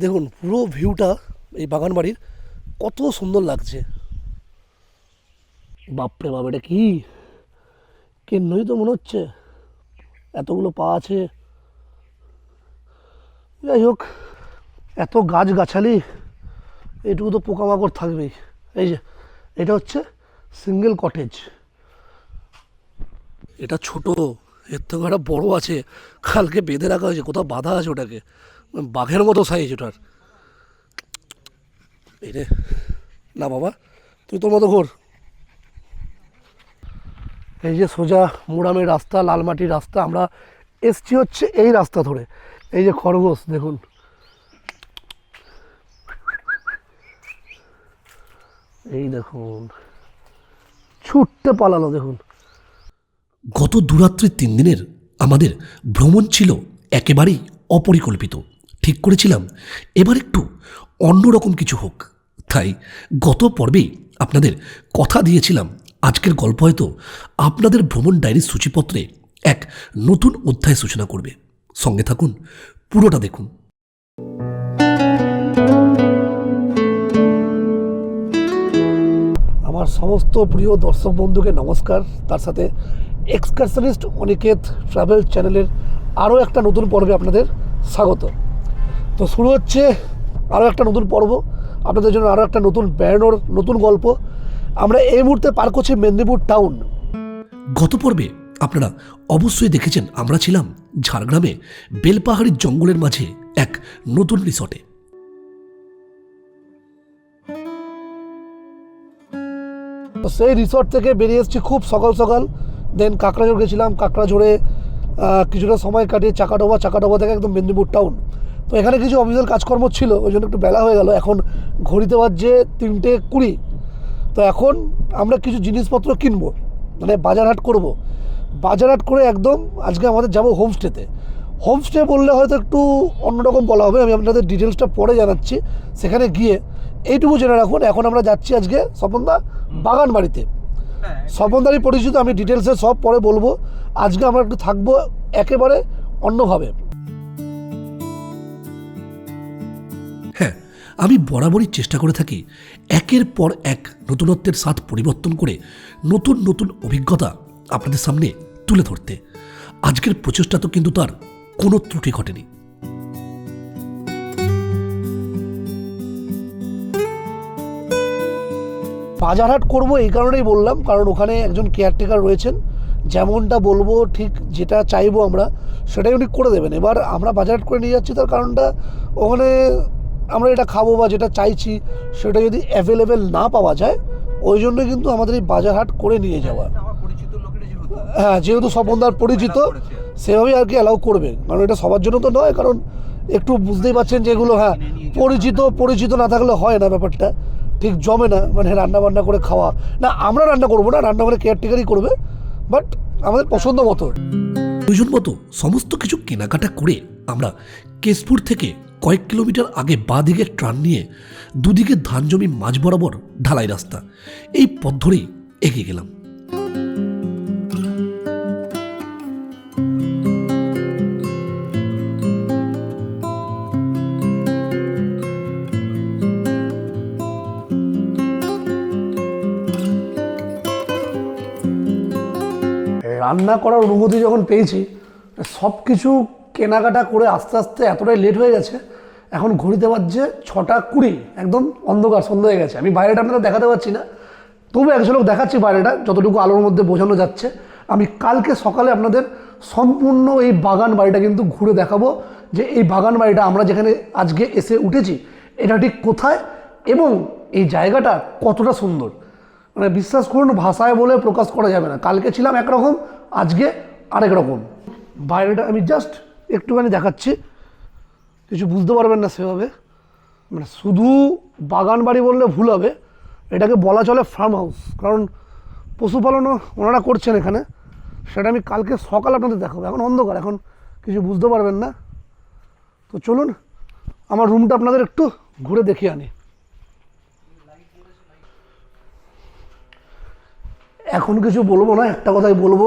দেখুন, পুরো ভিউটা এই বাগান বাড়ির কত সুন্দর লাগছে। বাপরে বাপ, এটা কি? কেন্নই তো মনে হচ্ছে। এতগুলো পা আছে। যাই হোক, এত গাছ গাছালি এটুকু তো পোকামাকড় থাকবেই। এই যে, এটা হচ্ছে সিঙ্গেল কটেজ এটা ছোট, এর থেকে একটা বড় আছে। কালকে বেঁধে রাখা হয়েছে, কোথাও বাঁধা আছে ওটাকে। বাঘের মতো সাইজ ওটার। এই রে, না বাবা, তুই তোর মতো ঘোর। এই যে সোজা মোড়ামের রাস্তা লালমাটির রাস্তা, আমরা এসছি হচ্ছে এই রাস্তা ধরে। এই যে খরগোশ, দেখুন। এই দেখুন, ছুটতে পালালো, দেখুন। গত দুরাত্রির তিন দিনের আমাদের ভ্রমণ ছিল একেবারেই অপরিকল্পিত। ঠিক করেছিলাম। এবার একটু অন্যরকম কিছু হোক। তাই গত পর্বেই আপনাদের কথা দিয়েছিলাম। আজকের গল্প হয়তো আপনাদের ভ্রমণ ডায়েরির সূচিপত্রে এক নতুন অধ্যায় সূচনা করবে। সঙ্গে থাকুন, পুরোটা দেখুন। আমার সমস্ত প্রিয় দর্শক বন্ধুকে নমস্কার। তার সাথে এক্সকারশনিস্ট অনিকেত ট্রাভেল চ্যানেলের আরও একটা নতুন পর্বে আপনাদের স্বাগত। তো শুরু হচ্ছে আরও একটা নতুন পর্ব। আপনাদের জন্য আরও একটা নতুন বেড়ানোর নতুন গল্প। আমরা এই মুহূর্তে পার করছি মেদিনীপুর টাউন। গত পর্বে আপনারা অবশ্যই দেখেছেন আমরা ছিলাম ঝাড়গ্রামে বেলপাহাড়ির জঙ্গলের মাঝে এক নতুন রিসর্টে। তো সেই রিসর্ট থেকে বেরিয়ে এসেছি খুব সকাল সকাল। দেন কাঁকড়াঝোড় গেছিলাম কাঁকড়াঝোড়ে কিছুটা সময় কাটিয়ে চাকাডোবা চাকাডোবা থেকে একদম মেদিনীপুর টাউন। তো এখানে কিছু অফিসিয়াল কাজকর্ম ছিল, ওই জন্য একটু বেলা হয়ে গেল। এখন ঘড়িতে বাজছে তিনটে কুড়ি। তো এখন আমরা কিছু জিনিসপত্র কিনবো মানে বাজার হাট করব। বাজার হাট করে একদম আজকে আমাদের যাব হোমস্টেতে। হোমস্টে বললে হয়তো একটু অন্যরকম বলা হবে, আমি আপনাদের ডিটেলসটা পরে জানাচ্ছি। সেখানে গিয়ে এইটুকু জেনে রাখুন, এখন আমরা যাচ্ছি আজকে স্বপনদা বাগান বাড়িতে স্বপনদারই পরিচিত, আমি ডিটেলসে সব পরে বলব। আজকে আমরা একটু থাকব একেবারে অন্যভাবে। আমি বরাবরই চেষ্টা করে থাকি একের পর এক নতুনত্বের স্বাদ পরিবর্তন করে নতুন নতুন অভিজ্ঞতা আপনাদের সামনে তুলে ধরতে। আজকের প্রচেষ্টা তো কিন্তু তার কোনো ত্রুটি ঘটেনি। বাজার হাট করব এই কারণেই বললাম, কারণ ওখানে একজন কেয়ারটেকার রয়েছেন। যেমনটা বলব, ঠিক যেটা চাইব আমরা, সেটাই উনি করে দেবেন। এবার আমরা বাজার হাট করে নিয়ে যাচ্ছি, তার কারণটা ওখানে আমরা এটা খাব বা যেটা চাইছি সেটা যদি অ্যাভেলেবেল না পাওয়া যায় ওই জন্য কিন্তু আমাদের এই বাজার হাট করে নিয়ে যাওয়া। আমার যেহেতু। হ্যাঁ যেহেতু স্বপনদার পরিচিত সেভাবেই আর কি অ্যালাউ করবে। কারণ এটা সবার জন্য তো নয় কারণ একটু বুঝতেই পারছেন যে এগুলো হ্যাঁ পরিচিত পরিচিত না থাকলে হয় না ব্যাপারটা। ঠিক জমে না মানে রান্না বান্না করে খাওয়া। না আমরা রান্না করব না রান্না করে কেয়ারটেকারই করবে বাট আমাদের পছন্দ মতো। প্রয়োজন মতো সমস্ত কিছু কেনাকাটা করে আমরা কেশপুর থেকে কয়েক কিলোমিটার আগে বাঁ দিকে ট্রান নিয়ে দুদিকে ধান জমি মাঝ বরাবর ঢালাই রাস্তা। এই পথ ধরেই এগিয়ে গেলাম। রান্না করার অনুমতি যখন পেয়েছি সব কিছু কেনাকাটা করে আস্তে আস্তে এতটাই লেট হয়ে গেছে, এখন ঘড়িতে বাজছে ছটা কুড়ি, একদম অন্ধকার সন্ধ্যা হয়ে গেছে। আমি বাইরেটা আপনাদের দেখাতে পারছি না, তবু এক লোক দেখাচ্ছি বাইরেটা, যতটুকু আলোর মধ্যে বোঝানো যাচ্ছে। আমি কালকে সকালে আপনাদের সম্পূর্ণ এই বাগান বাড়িটা কিন্তু ঘুরে দেখাবো, যে এই বাগান বাড়িটা আমরা যেখানে আজকে এসে উঠেছি, এটা ঠিক কোথায় এবং এই জায়গাটা কতটা সুন্দর। মানে বিশ্বাস করুন, ভাষায় বলে প্রকাশ করা যাবে না। কালকে ছিলাম একরকম, আজকে আরেক রকম। বাইরেটা আমি জাস্ট একটুখানি দেখাচ্ছি। কিছু বুঝতে পারবেন না সেভাবে। মানে শুধু বাগান বাড়ি বললে ভুল হবে। এটাকে বলা চলে ফার্ম হাউস কারণ পশুপালনও ওনারা করছেন এখানে। সেটা আমি কালকে সকাল আপনাদের দেখাবো। এখন অন্ধকার, এখন কিছু বুঝতে পারবেন না। তো চলুন, আমার রুমটা আপনাদের একটু ঘুরে দেখিয়ে আনি। এখন কিছু বলব না, একটা কথাই বলব।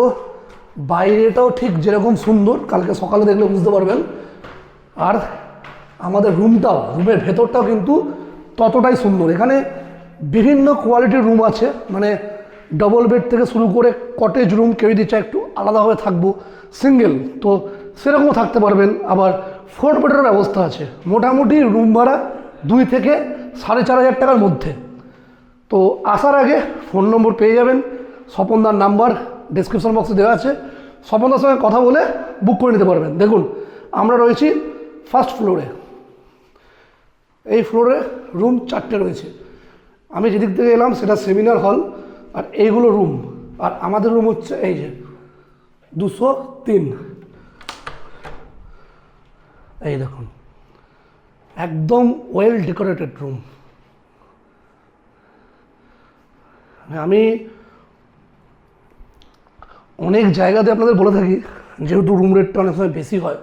বাইরেটাও ঠিক যেরকম সুন্দর, কালকে সকালে দেখলে বুঝতে পারবেন। আর আমাদের রুমটাও রুমের ভেতরটাও কিন্তু ততটাই সুন্দর। এখানে বিভিন্ন কোয়ালিটির রুম আছে মানে ডবল বেড থেকে শুরু করে কটেজ রুম কেউ দিচ্ছে একটু আলাদাভাবে থাকব সিঙ্গেল তো সেরকমও থাকতে পারবেন। আবার ফোর বেডের ব্যবস্থা আছে, মোটামুটি রুম ভাড়া দুই থেকে সাড়ে চার হাজার টাকার মধ্যে। তো আসার আগে ফোন নম্বর পেয়ে যাবেন, স্বপনদার নাম্বার ডিসক্রিপশন বক্সে দেওয়া আছে। স্বপনদার সঙ্গে কথা বলে বুক করে নিতে পারবেন। দেখুন, আমরা রয়েছি ফার্স্ট ফ্লোরে এই ফ্লোরে রুম চারটে রয়েছে। আমি যেদিক থেকে এলাম, সেটা সেমিনার হল আর এইগুলো রুম আর আমাদের রুম হচ্ছে এই যে দুশো তিন। এই দেখুন, একদম ওয়েল ডেকোরেটেড রুম আমি অনেক জায়গাতে আপনাদের বলে থাকি, যেহেতু রুম রেটটা অনেক সময় বেশি হয়,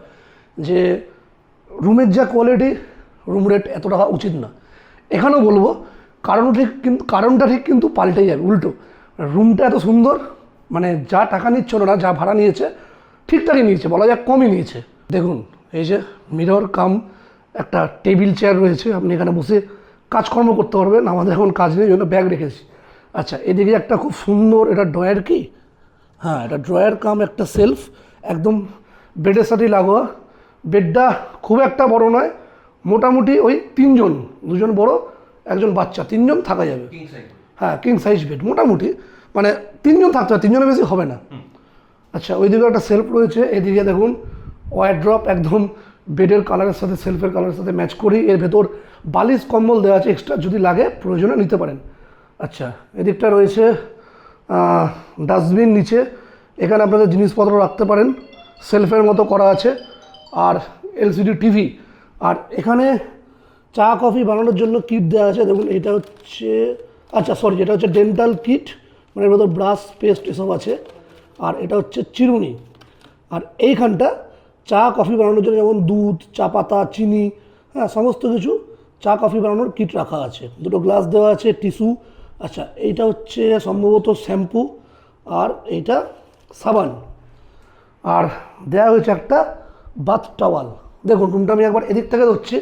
যে রুমের যা কোয়ালিটি রুম রেট এতটা হওয়া উচিত না। এখানেও বলব কারণ ঠিক কিন্তু কারণটা ঠিক কিন্তু পাল্টে যাবে, উল্টো। রুমটা এত সুন্দর মানে যা টাকা নিচ্ছিল না যা ভাড়া নিয়েছে, ঠিকঠাকই নিয়েছে, বলা যাক কমই নিয়েছে। দেখুন, এই যে মিরর কাম একটা টেবিল চেয়ার রয়েছে, আপনি এখানে বসে কাজকর্ম করতে পারবেন, আমাদের এখন কাজ নেই জন্য ব্যাগ রেখেছি আচ্ছা এদিকে একটা খুব সুন্দর, এটা ড্রয়ার কি? হ্যাঁ এটা ড্রয়ার কাম একটা সেলফ একদম বেডের সাথেই লাগোয়া। বেডটা খুব একটা বড় নয় মোটামুটি ওই তিনজন দুজন বড় একজন বাচ্চা তিনজন থাকা যাবে। হ্যাঁ কিং সাইজ বেড মোটামুটি মানে তিনজন থাকতে হবে তিনজনের বেশি হবে না। আচ্ছা ওইদিকে একটা সেলফ রয়েছে এদিকে দেখুন ওয়ার ড্রপ একদম বেডের কালারের সাথে সেলফের কালারের সাথে ম্যাচ করি। এর ভেতর বালিশ কম্বল দেওয়া আছে এক্সট্রা যদি লাগে প্রয়োজনে নিতে পারেন। আচ্ছা এদিকটা রয়েছে ডাস্টবিন নিচে। এখানে আপনাদের জিনিসপত্র রাখতে পারেন। সেলফের মতো করা আছে। আর এলসিডি টিভি। আর এখানে চা, কফি বানানোর জন্য কিট দেওয়া আছে। দেখুন, এটা হচ্ছে আচ্ছা সরি এটা হচ্ছে ডেন্টাল কিট মানে এর ভেতর ব্রাশ পেস্ট এসব আছে। আর এটা হচ্ছে চিরুনি। আর এইখানটা চা, কফি বানানোর জন্য যেমন দুধ, চা পাতা, চিনি হ্যাঁ সমস্ত কিছু চা, কফি বানানোর কিট রাখা আছে। দুটো গ্লাস দেওয়া আছে টিস্যু আচ্ছা এইটা হচ্ছে সম্ভবত শ্যাম্পু আর এইটা সাবান। আর দেওয়া হয়েছে একটা বাথ টাওয়াল। দেখুন রুমটা আমি একবার এদিক থেকে ধরছি।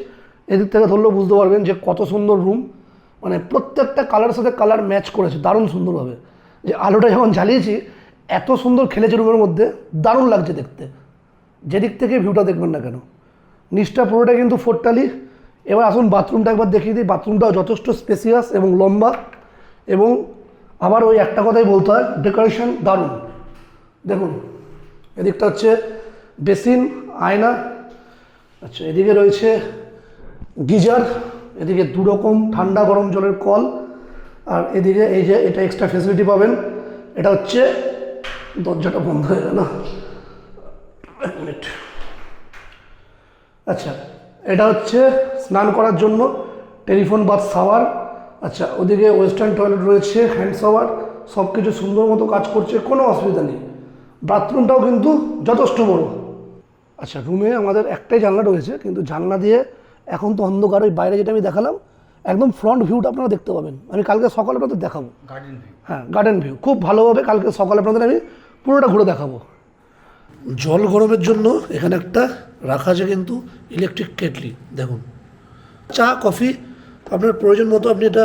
এদিক থেকে ধরলেও বুঝতে পারবেন যে কত সুন্দর রুম মানে প্রত্যেকটা কালারের সাথে কালার ম্যাচ করেছে, দারুণ সুন্দরভাবে। যে আলোটা যখন জ্বালিয়েছি, এত সুন্দর খেলেছে রুমের মধ্যে, দারুণ লাগছে দেখতে। যেদিক থেকে ভিউটা দেখবেন না কেন। নিচটা পুরোটা কিন্তু ফোরটালি। এবার আসুন বাথরুমটা একবার দেখিয়ে দিই। বাথরুমটাও যথেষ্ট স্পেসিয়াস এবং লম্বা। এবং আবার ওই একটা কথাই বলতে হয় ডেকোরেশন দারুণ। দেখুন, এদিকটা হচ্ছে বেসিন, আয়না আচ্ছা এদিকে রয়েছে গিজার, এদিকে দুরকম ঠান্ডা গরম জলের কল, আর এদিকে এই যে এটা এক্সট্রা ফেসিলিটি পাবেন, এটা হচ্ছে দরজাটা বন্ধ হয়ে গেল এক মিনিট। আচ্ছা এটা হচ্ছে স্নান করার জন্য টেলিফোন বাথ শাওয়ার আচ্ছা ওদিকে ওয়েস্টার্ন টয়লেট রয়েছে হ্যান্ড শাওয়ার সব কিছু সুন্দর মতো কাজ করছে কোনো অসুবিধা নেই। বাথরুমটাও কিন্তু যথেষ্ট বড়। আচ্ছা রুমে আমাদের একটাই জানলা রয়েছে কিন্তু জানলা দিয়ে এখন তো অন্ধকার ওই বাইরে যেটা আমি দেখালাম একদম ফ্রন্ট ভিউটা আপনারা দেখতে পাবেন। আমি কালকে সকালে আপনাদের দেখাবো। গার্ডেন ভিউ হ্যাঁ গার্ডেন ভিউ খুব ভালোভাবে কালকে সকালে আপনাদের আমি পুরোটা ঘুরে দেখাবো। জল গরমের জন্য এখানে একটা রাখা আছে কিন্তু ইলেকট্রিক কেটলি দেখুন। চা কফি আপনার প্রয়োজন মতো আপনি এটা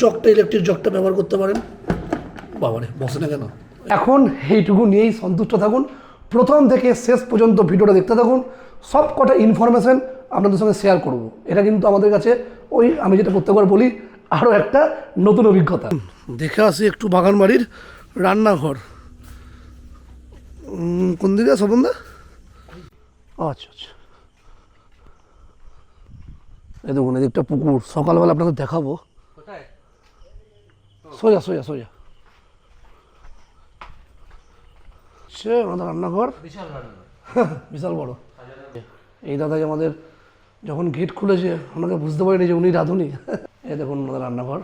জগটা ইলেকট্রিক জগটা ব্যবহার করতে পারেন। বাবারে বসে না কেন? এখন এইটুকু নিয়েই সন্তুষ্ট থাকুন। প্রথম থেকে শেষ পর্যন্ত ভিডিওটা দেখতে থাকুন। সব কটা ইনফরমেশন আপনাদের সঙ্গে শেয়ার করব। এটা কিন্তু আমাদের কাছে ওই আমি যেটা প্রত্যেকবার বলি আরও একটা নতুন অভিজ্ঞতা। দেখে আসি একটু বাগান বাড়ির রান্নাঘর কোন দিকে স্বপনদা আচ্ছা আচ্ছা। এই দেখুন এদিকটা পুকুর। সকালবেলা আপনাদের দেখাবো। সোজা সোজা সোজা। সে আমাদের রান্নাঘর। বিশাল বিশাল বড়। এই দাদাই আমাদের যখন গেট খুলেছে ওনাকে বুঝতে পারিনি যে উনি রাঁধুনি। এ দেখুন আমাদের রান্নাঘর।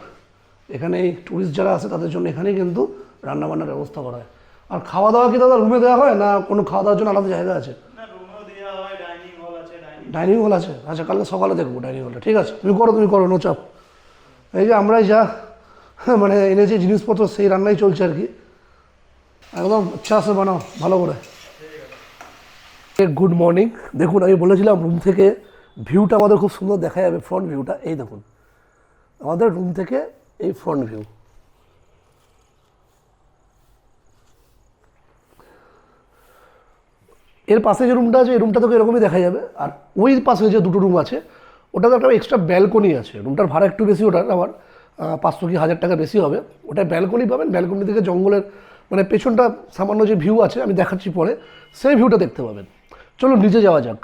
এখানে ট্যুরিস্ট যারা আছে তাদের জন্য এখানেই কিন্তু রান্নাবান্নার ব্যবস্থা করা হয়। আর খাওয়া দাওয়া কি দাদা রুমে দেওয়া হয় না কোনো খাওয়া দাওয়ার জন্য আলাদা জায়গা আছে না রুমেও দেওয়া হয় ডাইনিং হল আছে ডাইনিং হল আছে। আচ্ছা কালকে সকালে দেখব ডাইনিং হলটা, ঠিক আছে? তুমি করো তুমি করো নো চাপ এই যে আমরাই যা মানে এনেছি জিনিসপত্র, সেই রান্নাই চলছে আর কি। একদম আচ্ছা আছে বানাও, ভালো করে। গুড মর্নিং দেখুন, আমি বলেছিলাম রুম থেকে ভিউটা আমাদের খুব সুন্দর দেখা যাবে ফ্রন্ট ভিউটা এই দেখুন, আমাদের রুম থেকে এই ফ্রন্ট ভিউ এর পাশে যে রুমটা আছে, এই রুমটা তোকে এরকমই দেখা যাবে। আর ওই পাশে যে দুটো রুম আছে, ওটাতে একটা এক্সট্রা ব্যালকনি আছে। রুমটার ভাড়া একটু বেশি ওটার আবার পাঁচশো কি হাজার টাকা বেশি হবে। ওটা ব্যালকনি পাবেন ব্যালকনি থেকে জঙ্গলের মানে পেছনটা সামান্য যে ভিউ আছে, আমি দেখাচ্ছি পরে, সেই ভিউটা দেখতে পাবেন। চলো নিচে যাওয়া যাক।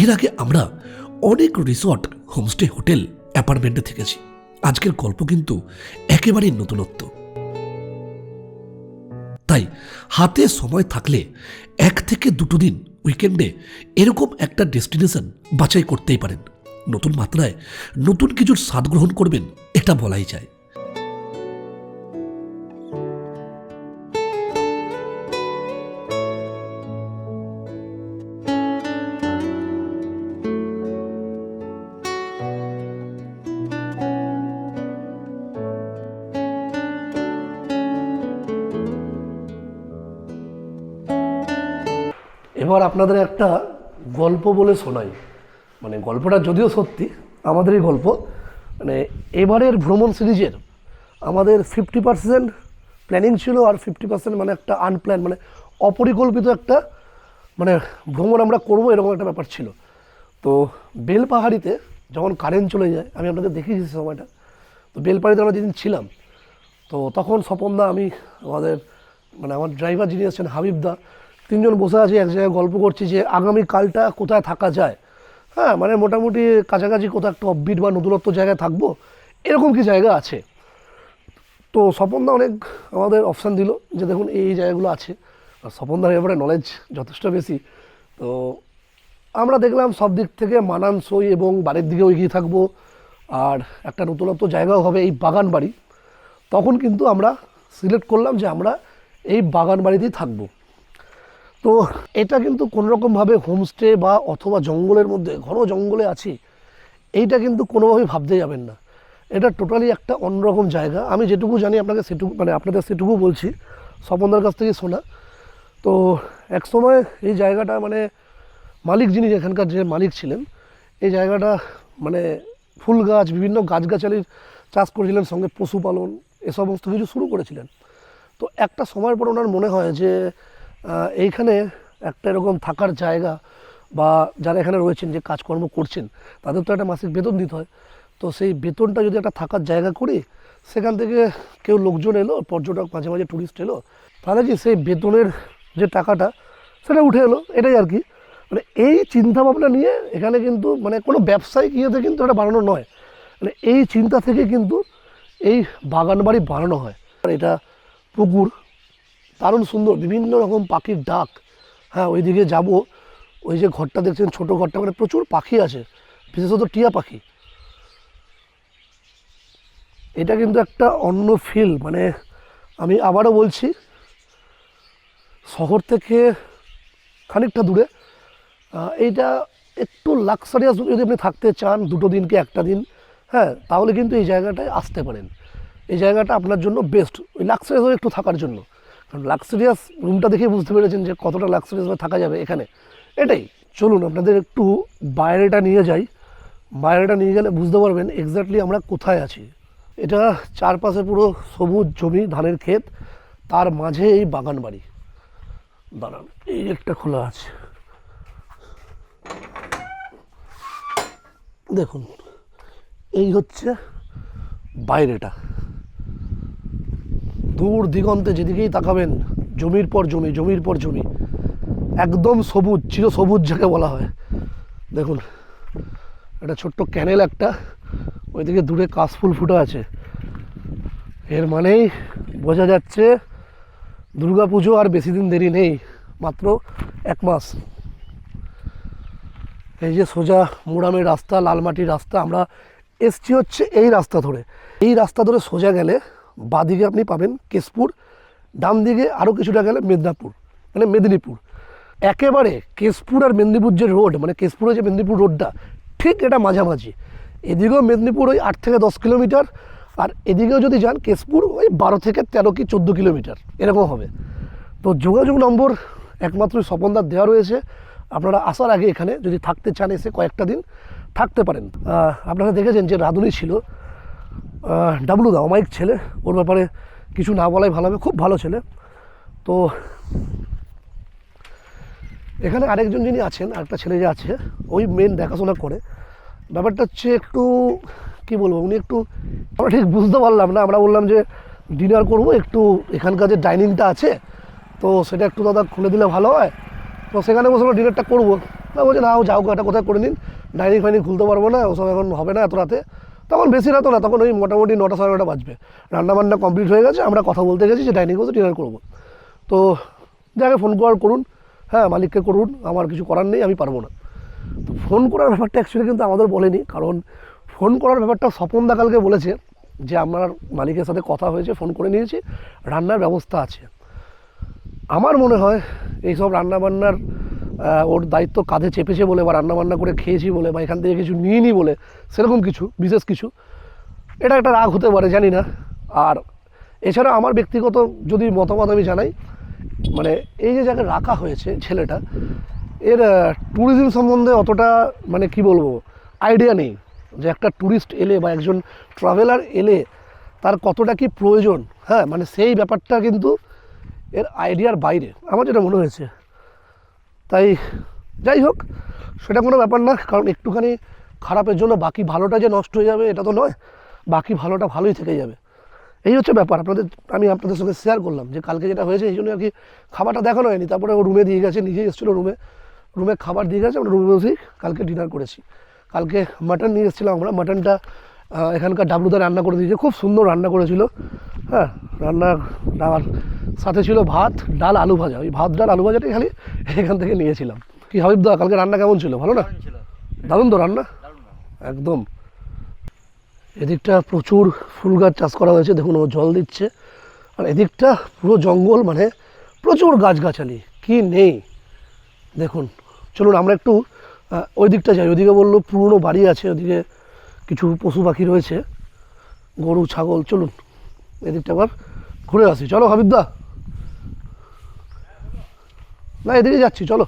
এর আগে আমরা অনেক রিসর্ট হোমস্টে হোটেল অ্যাপার্টমেন্টে থেকেছি। আজকের গল্প কিন্তু একেবারেই নতুনত্ব। তাই হাতে সময় থাকলে এক থেকে দুটো দিন উইকেন্ডে এরকম একটা ডেস্টিনেশন বাছাই করতেই পারেন। নতুন মাত্রায় নতুন কিছুর স্বাদ গ্রহণ করবেন, এটা বলাই যায়। আপনাদের একটা গল্প বলে শোনাই। মানে গল্পটা যদিও সত্যি, আমাদেরই গল্প। মানে এবারের ভ্রমণ সিরিজের আমাদের ফিফটি পার্সেন্ট প্ল্যানিং ছিল আর ফিফটি পার্সেন্ট মানে একটা আনপ্ল্যান মানে অপরিকল্পিত একটা মানে ভ্রমণ আমরা করব এরকম একটা ব্যাপার ছিল। তো বেলপাহাড়িতে যখন কারেন্ট চলে যায়, আমি আপনাদের দেখিয়েছি সময়টা। তো বেলপাহাড়িতে আমরা যেদিন ছিলাম, তো তখন স্বপনদা, আমি আমাদের মানে আমার ড্রাইভার যিনি আছেন হাবিবদা তিনজন বসে আছি, এক জায়গায় গল্প করছি যে আগামী কালটা কোথায় থাকা যায়। হ্যাঁ মানে মোটামুটি কাছাকাছি কোথাও একটা অববিট বা নতুনত্ব জায়গায় থাকব, এরকম কি জায়গা আছে? তো স্বপনদা অনেক আমাদের অপশান দিল যে দেখুন এই জায়গাগুলো আছে। আর স্বপনদার ব্যাপারে নলেজ যথেষ্ট বেশি। তো আমরা দেখলাম সব দিক থেকে মানানসই এবং বাড়ির দিকেও এগিয়ে থাকব। আর একটা নতুনত্ব জায়গাও হবে এই বাগান বাড়ি। তখন কিন্তু আমরা সিলেক্ট করলাম যে আমরা এই বাগান বাড়িতেই থাকব। তো এটা কিন্তু কোনোরকমভাবে হোমস্টে বা অথবা জঙ্গলের মধ্যে, ঘন জঙ্গলে আছি, এইটা কিন্তু কোনোভাবেই ভাবতে যাবেন না। এটা টোটালি একটা অন্যরকম জায়গা। আমি যেটুকু জানি আপনাকে সেটুকু মানে আপনাদের সেটুকু বলছি, স্বপনদার কাছ থেকে শোনা। তো এক সময় এই জায়গাটা মানে মালিক যিনি এখানকার যে মালিক ছিলেন, এই জায়গাটা মানে ফুল গাছ, বিভিন্ন গাছগাছালির চাষ করেছিলেন, সঙ্গে পশুপালন, এ সমস্ত কিছু শুরু করেছিলেন। তো একটা সময়ের পর ওনার মনে হয় যে এইখানে একটা এরকম থাকার জায়গা বা যারা এখানে রয়েছেন, যে কাজকর্ম করছেন, তাদের তো একটা মাসিক বেতন দিতে হয়। তো সেই বেতনটা যদি একটা থাকার জায়গা করি সেখান থেকে কেউ লোকজন এলো, পর্যটক মাঝে মাঝে ট্যুরিস্ট এলো, তাহলে কি সেই বেতনের যে টাকাটা সেটা উঠে এলো? এটাই আর কি। মানে এই চিন্তা ভাবনা নিয়ে এখানে কিন্তু মানে কোনো ব্যবসায়িক ইয়েতে কিন্তু এটা বানানো নয়। মানে এই চিন্তা থেকে কিন্তু এই বাগান বাড়ি বানানো হয়। আর এটা পুকুর দারুণ সুন্দর, বিভিন্ন রকম পাখির ডাক। হ্যাঁ ওইদিকে যাব। ওই যে ঘরটা দেখছেন, ছোট ঘরটা মানে প্রচুর পাখি আছে, বিশেষত টিয়া পাখি। এটা কিন্তু একটা অন্য ফিল মানে আমি আবারও বলছি, শহর থেকে খানিকটা দূরে এইটা একটু লাক্সারিয়াস যদি আপনি থাকতে চান, দুটো দিন কি একটা দিন হ্যাঁ তাহলে কিন্তু এই জায়গাটায় আসতে পারেন। এই জায়গাটা আপনার জন্য বেস্ট ওই লাক্সারিয়াস একটু থাকার জন্য। কারণ লাক্সারিয়াস রুমটা দেখে বুঝতে পেরেছেন যে কতটা লাক্সারিয়াসভাবে থাকা যাবে এখানে। এটাই, চলুন আপনাদের একটু বাইরেটা নিয়ে যাই। বাইরেটা নিয়ে গেলে বুঝতে পারবেন এক্স্যাক্টলি আমরা কোথায় আছি। এটা চারপাশে পুরো সবুজ জমি, ধানের ক্ষেত, তার মাঝে এই বাগান বাড়ি। দাঁড়ান, এই একটা খোলা আছে। দেখুন, এই হচ্ছে বাইরেটা। দূর দিগন্তে যেদিকেই তাকাবেন, জমির পর জমি, জমির পর জমি, একদম সবুজ, চির সবুজ যাকে বলা হয়। দেখুন, একটা ছোট্ট ক্যানেল একটা, ওইদিকে দূরে কাশফুল ফুটে আছে। এর মানেই বোঝা যাচ্ছে পুজো আর বেশি দিন দেরি নেই, মাত্র এক মাস। এই যে সোজা মুরামের রাস্তা, লালমাটির রাস্তা, আমরা এসছি হচ্ছে এই রাস্তা ধরে। এই রাস্তা ধরে সোজা গেলে বাদিকে আপনি পাবেন কেশপুর, ডান দিকে আরও কিছুটা গেলে মেদিনীপুর মানে মেদিনীপুর। একেবারে কেশপুর আর মেদিনীপুর যে রোড মানে কেশপুরে যে মেদিনীপুর রোডটা ঠিক এটা মাঝামাঝি। এদিকেও মেদিনীপুর ওই আট থেকে দশ কিলোমিটার আর এদিকেও যদি যান কেশপুর ওই বারো থেকে তেরো কি চোদ্দ কিলোমিটার, এরকম হবে। তো যোগাযোগ নম্বর একমাত্র স্বপনদার দেওয়া রয়েছে। আপনারা আসার আগে এখানে যদি থাকতে চান এসে কয়েকটা দিন থাকতে পারেন। আপনারা দেখেছেন যে রাঁধুনি ছিল। ডাবলু দা অমায়িক ছেলে, ওর ব্যাপারে কিছু না বলাই ভালো হবে, খুব ভালো ছেলে। তো এখানে আরেকজন যিনি আছেন, আরেকটা ছেলে যে আছে, ওই মেন দেখাশোনা করে। ব্যাপারটা হচ্ছে একটু, কি বলব, উনি একটু, আমরা ঠিক বুঝতে পারলাম না, আমরা বললাম যে ডিনার করব, একটু এখানকার যে ডাইনিংটা আছে, তো সেটা একটু দাদা খুলে দিলে ভালো হয়। তো সেখানে বসে আমরা ডিনারটা করব। না বলছে, না, ও যাও একটা কোথায় করে নিন। ডাইনিং ফাইনিং খুলতে পারব না, ওসব এখন হবে না এত রাতে। তখন বেশি রাতও না, তখন ওই মোটামুটি নটা সাড়ে নটা বাজবে। রান্নাবান্না কমপ্লিট হয়ে গেছে, আমরা কথা বলতে গেছি যে ডাইনিং বসে ডিনার করব। তো যাকে ফোন করার করুন হ্যাঁ মালিককে করুন, আমার কিছু করার নেই, আমি পারব না। তো ফোন করার ব্যাপারটা অ্যাকচুয়ালি কিন্তু আমাদের বলেনি, কারণ ফোন করার ব্যাপারটা স্বপন দাকালকে বলেছে যে আমার মালিকের সাথে কথা হয়েছে ফোন করে নিয়েছি, রান্নার ব্যবস্থা আছে। আমার মনে হয় এইসব রান্নাবান্নার ওর দায়িত্ব কাঁধে চেপেছে বলে বা রান্নাবান্না করে খেয়েছি বলে বা এখান থেকে কিছু নিয়ে নিইনি বলে, সেরকম কিছু, বিশেষ কিছু। এটা একটা রাগ হতে পারে, জানি না। আর এছাড়া আমার ব্যক্তিগত যদি মতামত আমি জানাই মানে এই যে যাকে রাখা হয়েছে ছেলেটা, এর ট্যুরিজম সম্বন্ধে অতটা মানে কি বলব আইডিয়া নেই। যে একটা ট্যুরিস্ট এলে বা একজন ট্রাভেলার এলে তার কতটা কি প্রয়োজন হ্যাঁ মানে সেই ব্যাপারটা কিন্তু এর আইডিয়ার বাইরে। আমার যেটা মনে হয়েছে তাই যাই হোক, সেটা কোনো ব্যাপার না, কারণ একটুখানি খারাপের জন্য বাকি ভালোটা যে নষ্ট হয়ে যাবে এটা তো নয়, বাকি ভালোটা ভালোই থেকে যাবে। এই হচ্ছে ব্যাপার, আপনাদের, আমি আপনাদের সঙ্গে শেয়ার করলাম যে কালকে যেটা হয়েছে, এই জন্য আর কি খাবারটা দেখানো হয়নি, তারপরে ও রুমে দিয়ে গেছে, নিজেই এসেছিল রুমে রুমে খাবার দিয়ে গেছে, আমরা রুমে বসেই কালকে ডিনার করেছি। কালকে মাটন নিয়ে এসেছিলাম আমরা মাটনটা এখানকার ডাবলুদা রান্না করে দিয়েছে। খুব সুন্দর রান্না করেছিল। হ্যাঁ রান্না আর সাথে ছিল ভাত ডাল আলু ভাজা। ওই ভাত ডাল আলু ভাজাটাই খালি এখান থেকে নিয়েছিলাম। কি হাবিবদা কালকে রান্না কেমন ছিল? ভালো না? দারুণ তো রান্না? একদম। এদিকটা প্রচুর ফুল গাছ চাষ করা হয়েছে। দেখুন ও জল দিচ্ছে। আর এদিকটা পুরো জঙ্গল মানে প্রচুর গাছগাছালি। কি নেই? দেখুন চলুন আমরা একটু ওই দিকটা যাই। ওদিকে বলল পুরনো বাড়ি আছে ওদিকে কিছু পশু পাখি রয়েছে, গরু, ছাগল, চলুন, এদিকটা আবার ঘুরে আসি। চলো হাবিবদা। না, এদিকে যাচ্ছি, চলো।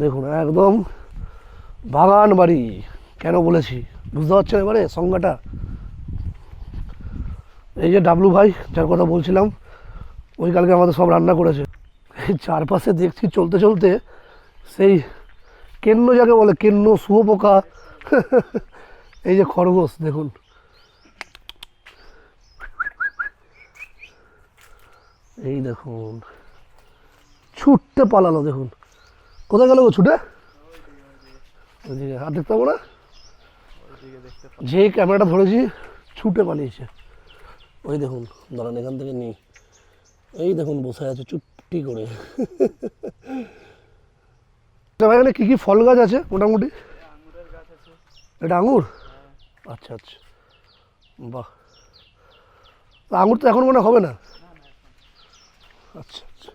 দেখুন, একদম বাগান বাড়ি, কেন বলেছি? বুঝতে পারছেন এবারে সংজ্ঞাটা? এই যে ডাবলু ভাই, যার কথা বলছিলাম, ওই কালকে আমাদের সব রান্না করেছে। চারপাশে দেখছি, চলতে চলতে সেই কেন্ন যাকে বলে, কেন্ন শুয়োপোকা। এই যে খরগোশ, দেখুন। এই দেখুন। ছুটতে পালালো, দেখুন। কোথায় গেল ছুটে? ওইদিকে, আর দেখতে পাবো না? যে ক্যামেরাটা ধরেছি, ছুটে পালিয়েছে। ওই দেখুন, দাঁড়ান এখান থেকে নিই এই দেখুন, বসে আছে চুপটি করে। তা ভাই এখানে কী কী ফল গাছ আছে মোটামুটি? এটা আঙুর? আচ্ছা আচ্ছা। বাহ। তা আঙুর তো এখন মনে হবে না? আচ্ছা আচ্ছা।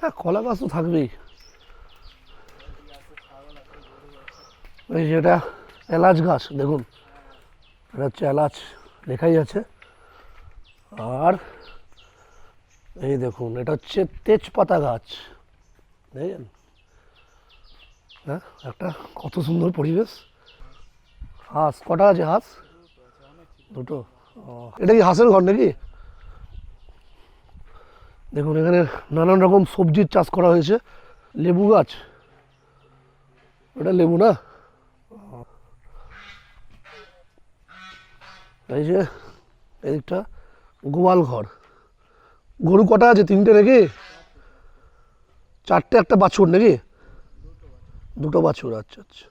হ্যাঁ কলা গাছ তো থাকবেই। এই যেটা এলাচ গাছ দেখুন। এটা হচ্ছে এলাচ লেখাই আছে। আর এই দেখুন এটা হচ্ছে তেজপাতা গাছ। দেখেন হ্যাঁ একটা কত সুন্দর পরিবেশ। হাঁস, কটা আছে হাঁস? দুটো। এটা কি হাঁসের ঘর নাকি? দেখুন, এখানে নানান রকম সবজির চাষ করা হয়েছে। লেবু গাছ। ওটা লেবু না? এই যে, এদিকটা গোয়াল ঘর। গরু কটা আছে? তিনটে নাকি? চারটে একটা বাছুর নাকি? দুটো বাছুর আচ্ছা আচ্ছা।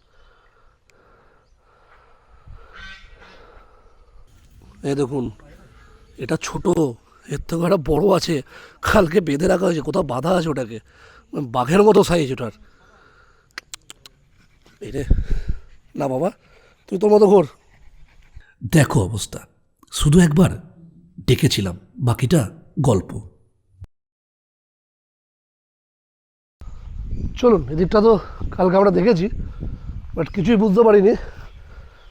এই দেখুন, এটা ছোট, এর থেকে একটা বড় আছে, কালকে বেঁধে রাখা হয়েছে, কোথাও বাঁধা আছে ওটাকে। বাঘের মতো সাইজ ওটার। এই রে, না বাবা, তুই তোর মতো ঘোর। দেখো অবস্থা, শুধু একবার ডেকেছিলাম, বাকিটা গল্প। চলুন, এদিকটা তো কালকে আমরা দেখেছি বাট কিছুই বুঝতে পারিনি।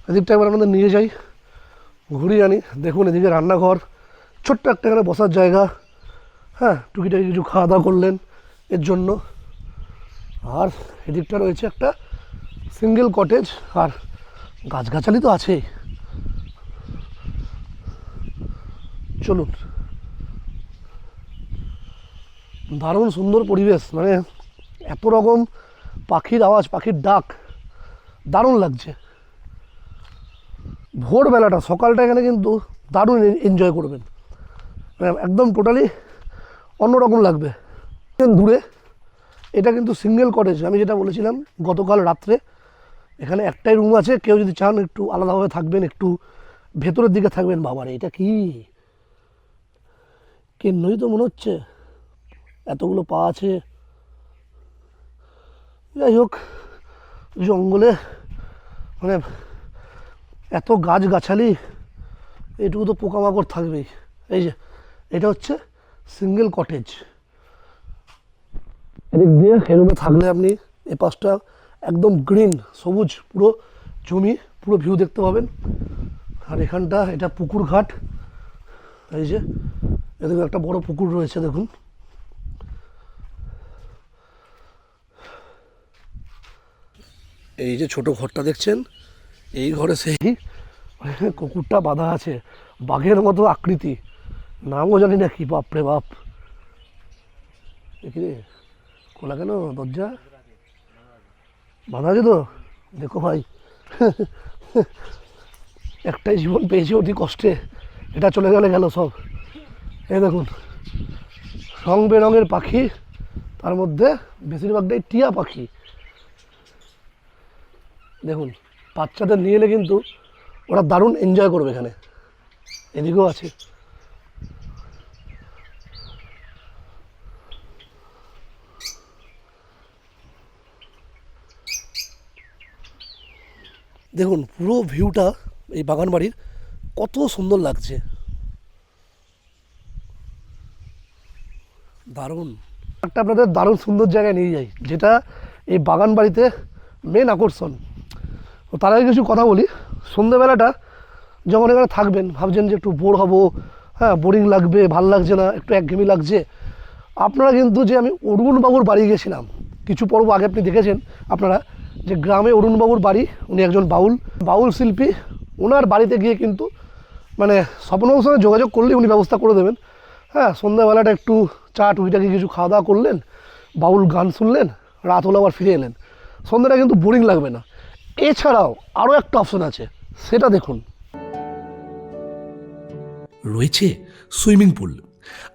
এদিকটা একবার আমাদের নিয়ে যাই, ঘুরিয়ে আনি। দেখুন, এদিকে রান্নাঘর, ছোট্ট একটা এখানে বসার জায়গা। হ্যাঁ টুকিটাকি কিছু খাওয়া দাওয়া করলেন এর জন্য। আর এদিকটা রয়েছে একটা সিঙ্গেল কটেজ আর গাছগাছালি তো আছেই। চলুন। দারুণ সুন্দর পরিবেশ মানে এত রকম পাখির আওয়াজ, পাখির ডাক, দারুণ লাগছে। ভোরবেলাটা, সকালটা এখানে কিন্তু দারুণ এনজয় করবেন। মানে একদম টোটালি অন্যরকম লাগবে। দূরে, এটা কিন্তু সিঙ্গেল কটেজ আমি যেটা বলেছিলাম, গতকাল রাত্রে এখানে একটাই রুম আছে, কেউ যদি চান একটু আলাদাভাবে থাকবেন, একটু ভেতরের দিকে থাকবেন, বাবারে, এটা কি? কেন্নই তো মনে হচ্ছে? এতগুলো পা আছে যাই হোক জঙ্গলে মানে এত গাছগাছালি এটুকু তো পোকামাকড় থাকবেই। এই যে, এটা হচ্ছে সিঙ্গেল কটেজ। এদিক দিয়ে এরুমে থাকলে আপনি এ পাশটা একদম গ্রিন, সবুজ, পুরো জমি, পুরো ভিউ দেখতে পাবেন। আর এখানটা এটা পুকুর ঘাট। এই যে, এদিকে একটা বড় পুকুর রয়েছে, দেখুন। এই যে ছোট ঘরটা দেখছেন, এই ঘরে সেই কুকুরটা বাঁধা আছে, বাঘের মতো আকৃতি। নামও জানি না কি বাপরে বাপ। দেখি রে, খোলা কেন দরজা? বাঁধা আছে তো? দেখো ভাই। একটাই জীবন পেয়েছি অতি কষ্টে, এটা চলে গেলে গেল সব। এই দেখুন, রং বেরঙের পাখি, তার মধ্যে বেশিরভাগটাই টিয়া পাখি। দেখুন, বাচ্চাদের নিয়ে এলে কিন্তু ওরা দারুণ এনজয় করবে এখানে। এদিকেও আছে। দেখুন, পুরো ভিউটা এই বাগান বাড়ির কত সুন্দর লাগছে। দারুণ। একটা আপনাদের দারুণ সুন্দর জায়গায় নিয়ে যাই, যেটা এই বাগান বাড়িতে মেন আকর্ষণ। তার আগে কিছু কথা বলি। সন্ধ্যেবেলাটা যখন এখানে থাকবেন, ভাবছেন যে একটু বোর হব হ্যাঁ বোরিং লাগবে, ভালো লাগছে না, একটু একঘেমি লাগছে, আপনারা কিন্তু যে আমি অরুণবাবুর বাড়ি গেছিলাম, কিছু পর্ব আগে আপনি দেখেছেন, আপনারা, যে গ্রামে অরুণবাবুর বাড়ি, উনি একজন বাউল বাউল শিল্পী, ওনার বাড়িতে গিয়ে কিন্তু মানে স্বপ্নবাবুর সঙ্গে যোগাযোগ করলেই উনি ব্যবস্থা করে দেবেন। হ্যাঁ সন্ধ্যাবেলাটা একটু চা, টুকিটাকি কিছু খাওয়া দাওয়া করলেন, বাউল গান শুনলেন, রাত হলে আবার ফিরে এলেন। সন্ধ্যাটা কিন্তু বোরিং লাগবে না। এছাড়াও আরও একটা অপশন আছে, সেটা দেখুন। রয়েছে সুইমিং পুল।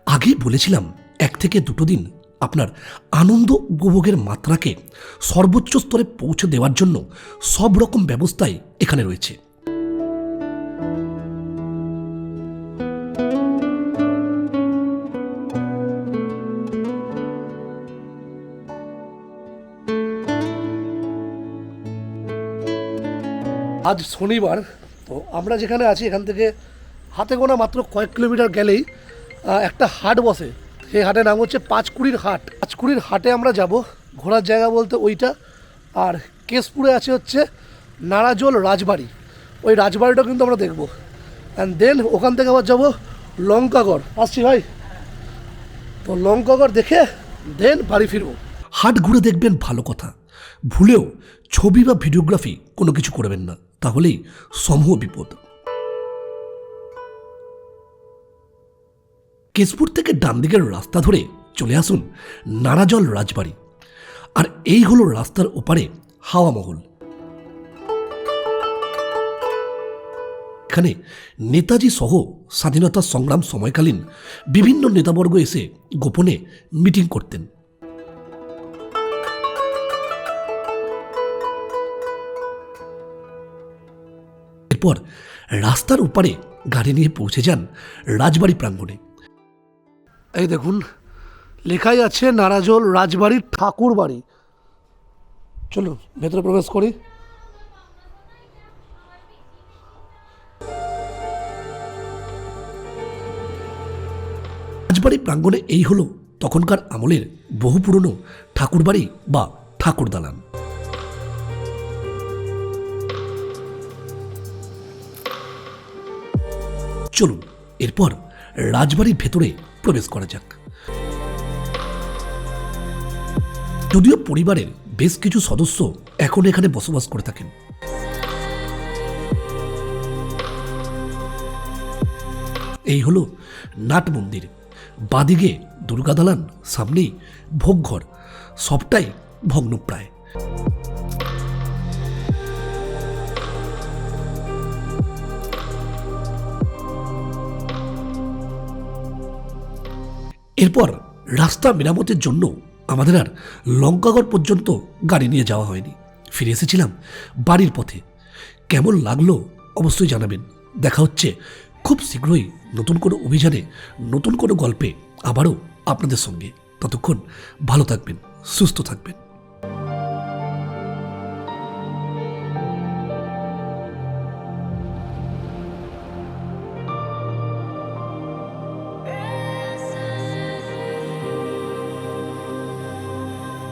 আগে বলেছিলাম, এক থেকে দুটো দিন আপনার আনন্দ উপভোগের মাত্রাকে সর্বোচ্চ স্তরে পৌঁছে দেওয়ার জন্য সব রকম ব্যবস্থাই এখানে রয়েছে। আজ শনিবার, তো আমরা যেখানে আছি, এখান থেকে হাতে গোনা মাত্র কয়েক কিলোমিটার গেলেই একটা হাট বসে। সেই হাটের নাম হচ্ছে পাঁচকুড়ির হাট। পাঁচকুড়ির হাটে আমরা যাব। ঘোরার জায়গা বলতে ওইটা। আর কেশপুরে আছে হচ্ছে নারাজোল রাজবাড়ি। ওই রাজবাড়িটা কিন্তু আমরা দেখব। অ্যান্ড দেন ওখান থেকে আবার যাব লঙ্কাগড়। আসছি ভাই? তো লঙ্কাগড় দেখে দেন বাড়ি ফিরবো। হাট ঘুরে দেখবেন ভালো কথা। ভুলেও ছবি বা ভিডিওগ্রাফি কোনো কিছু করবেন না। তাহলেই সমূহ বিপদ। কেশপুর থেকে ডান দিকের রাস্তা ধরে চলে আসুন নারাজল রাজবাড়ি। আর এই হলো রাস্তার ওপারে হাওয়া মহল। এখানে নেতাজি সহ স্বাধীনতা সংগ্রাম সময়কালীন বিভিন্ন নেতাবর্গ এসে গোপনে মিটিং করতেন। এরপর রাস্তার ওপারে গাড়ি নিয়ে পৌঁছে যান রাজবাড়ি প্রাঙ্গণে। এই দেখুন লেখাই আছে নারাজল রাজবাড়ির ঠাকুর বাড়ি। চলুন ভেতরে প্রবেশ করি। রাজবাড়ি প্রাঙ্গণে এই হলো তখনকার আমলের বহু পুরনো ঠাকুরবাড়ি বা ঠাকুর দালান চলুন, এরপর রাজবাড়ির ভেতরে প্রবেশ করা যাক। যদিও পরিবারের বেশ কিছু সদস্য এখন এখানে বসবাস করে থাকেন। এই হলো নাট মন্দির। বাদিকে দুর্গা দালান সামনেই ভোগঘর, সবটাই ভগ্নপ্রায়। এরপর রাস্তা মেরামতের জন্য আমাদের আর লঙ্কাগড় পর্যন্ত গাড়ি নিয়ে যাওয়া হয়নি। ফিরে এসেছিলাম বাড়ির পথে। কেমন লাগল অবশ্যই জানাবেন। দেখা হচ্ছে খুব শীঘ্রই নতুন কোনো অভিযানে, নতুন কোনো গল্পে আবারও আপনাদের সঙ্গে। ততক্ষণ ভালো থাকবেন, সুস্থ থাকবেন।